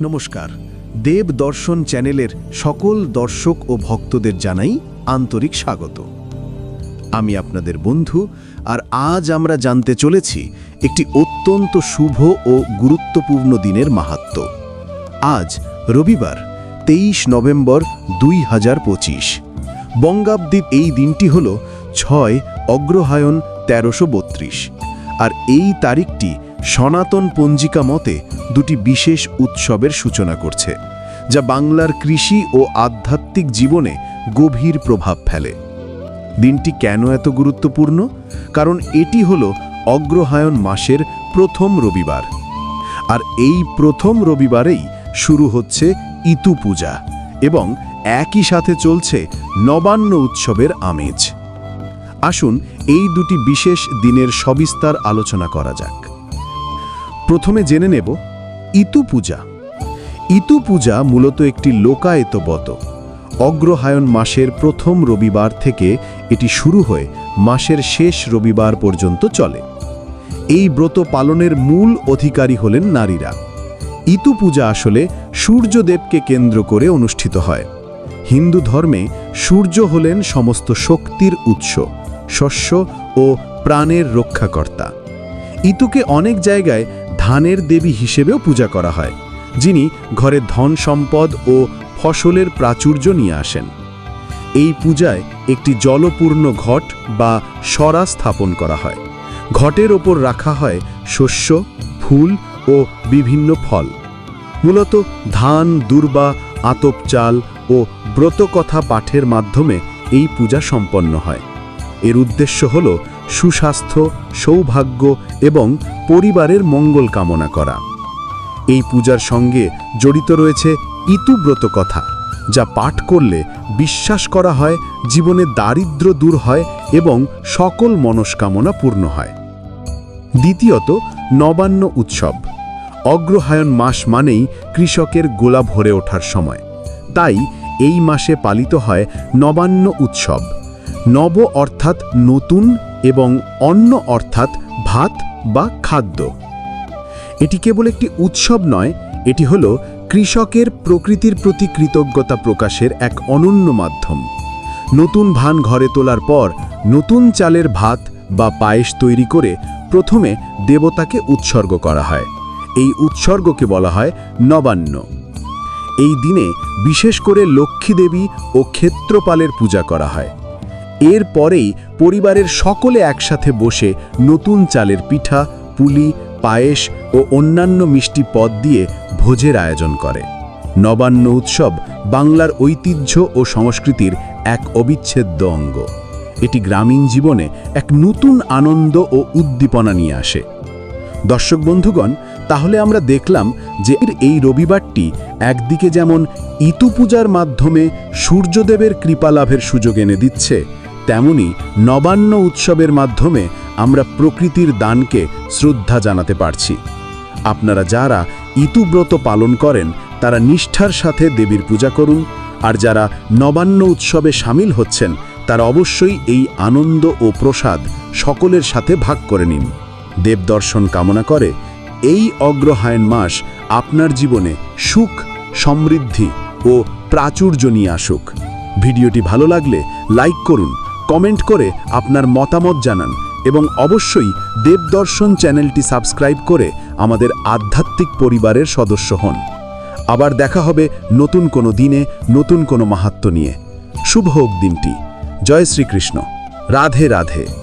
নমস্কার। দেব দর্শন চ্যানেলের সকল দর্শক ও ভক্তদের জানাই আন্তরিক স্বাগত। আমি আপনাদের বন্ধু, আর আজ আমরা জানতে চলেছি একটি অত্যন্ত শুভ ও গুরুত্বপূর্ণ দিনের মাহাত্ম্য আজ রবিবার, তেইশ নভেম্বর দুই হাজার পঁচিশ। বঙ্গাব্দীপ এই দিনটি হল ছয় অগ্রহায়ণ তেরোশো আর এই তারিখটি সনাতন পঞ্জিকা মতে দুটি বিশেষ উৎসবের সূচনা করছে, যা বাংলার কৃষি ও আধ্যাত্মিক জীবনে গভীর প্রভাব ফেলে। দিনটি কেন এত গুরুত্বপূর্ণ? কারণ এটি হল অগ্রহায়ণ মাসের প্রথম রবিবার। আর এই প্রথম রবিবারেই শুরু হচ্ছে ইতু পূজা এবং একই সাথে চলছে নবান্ন উৎসবের আমেজ। আসুন এই দুটি বিশেষ দিনের সবিস্তার আলোচনা করা যাক। প্রথমে জেনে নেব ইতু পূজা। ইতু পূজা মূলত একটি লোকায়ত বত অগ্রহায়ণ মাসের প্রথম রবিবার থেকে এটি শুরু হয়ে মাসের শেষ রবিবার পর্যন্ত চলে। এই ব্রত পালনের মূল অধিকারী হলেন নারীরা। ইতু পূজা আসলে সূর্যদেবকে কেন্দ্র করে অনুষ্ঠিত হয়। হিন্দু ধর্মে সূর্য হলেন সমস্ত শক্তির উৎস, শস্য ও প্রাণের রক্ষাকর্তা। ইতুকে অনেক জায়গায় ধানের দেবী হিসেবেও পূজা করা হয়, যিনি ঘরে ধন সম্পদ ও ফসলের প্রাচুর্য নিয়ে আসেন। এই পূজায় একটি জলপূর্ণ ঘট বা সরা স্থাপন করা হয়। ঘটের ওপর রাখা হয় শস্য, ফুল ও বিভিন্ন ফল। মূলত ধান, দুর্বা, আতপ চাল ও ব্রতকথা পাঠের মাধ্যমে এই পূজা সম্পন্ন হয়। এর উদ্দেশ্য হল সুস্বাস্থ্য, সৌভাগ্য এবং পরিবারের মঙ্গল কামনা করা। এই পূজার সঙ্গে জড়িত রয়েছে ইতুব্রত কথা, যা পাঠ করলে বিশ্বাস করা হয় জীবনে দারিদ্র দূর হয় এবং সকল মনস্কামনা পূর্ণ হয়। দ্বিতীয়ত, নবান্ন উৎসব। অগ্রহায়ণ মাস মানেই কৃষকের গোলা ভরে ওঠার সময়। তাই এই মাসে পালিত হয় নবান্ন উৎসব। নব অর্থাৎ নতুন এবং অন্ন অর্থাৎ ভাত বা খাদ্য। এটি কেবল একটি উৎসব নয়, এটি হল কৃষকের প্রকৃতির প্রতি কৃতজ্ঞতা প্রকাশের এক অনন্য মাধ্যম। নতুন ধান ঘরে তোলার পর নতুন চালের ভাত বা পায়েস তৈরি করে প্রথমে দেবতাকে উৎসর্গ করা হয়। এই উৎসর্গকে বলা হয় নবান্ন। এই দিনে বিশেষ করে লক্ষ্মী দেবী ও ক্ষেত্রপালের পূজা করা হয়। এর পরেই পরিবারের সকলে একসাথে বসে নতুন চালের পিঠা, পুলি, পায়েস ও অন্যান্য মিষ্টি পদ দিয়ে ভোজের আয়োজন করে। নবান্ন উৎসব বাংলার ঐতিহ্য ও সংস্কৃতির এক অবিচ্ছেদ্য অঙ্গ। এটি গ্রামীণ জীবনে এক নতুন আনন্দ ও উদ্দীপনা নিয়ে আসে। দর্শক বন্ধুগণ, তাহলে আমরা দেখলাম যে এই রবিবারটি একদিকে যেমন ইতু পূজার মাধ্যমে সূর্যদেবের কৃপা লাভের সুযোগ এনে দিচ্ছে তেমনি নবান্ন উৎসবের মাধ্যমে আমরা প্রকৃতির দানকে শ্রদ্ধা জানাতে পারছি। আপনারা যারা ইতুব্রত পালন করেন, তারা নিষ্ঠার সাথে দেবীর পূজা করুন, আর যারা নবান্ন উৎসবে সামিল হচ্ছেন, তারা অবশ্যই এই আনন্দ ও প্রসাদ সকলের সাথে ভাগ করে নিন। দেবদর্শন কামনা করে এই অগ্রহায়ণ মাস আপনার জীবনে সুখ, সমৃদ্ধি ও প্রাচুর্য নিয়ে আসুক। ভিডিওটি ভালো লাগলে লাইক করুন কমেন্ট করে আপনার মতামত জানান এবং অবশ্যই দেবদর্শন চ্যানেলটি সাবস্ক্রাইব করে আমাদের আধ্যাত্মিক পরিবারের সদস্য হন। আবার দেখা হবে নতুন কোনো দিনে, নতুন কোনো মাহাত্ম নিয়ে। শুভ হোক দিনটি। জয় শ্রীকৃষ্ণ। রাধে রাধে।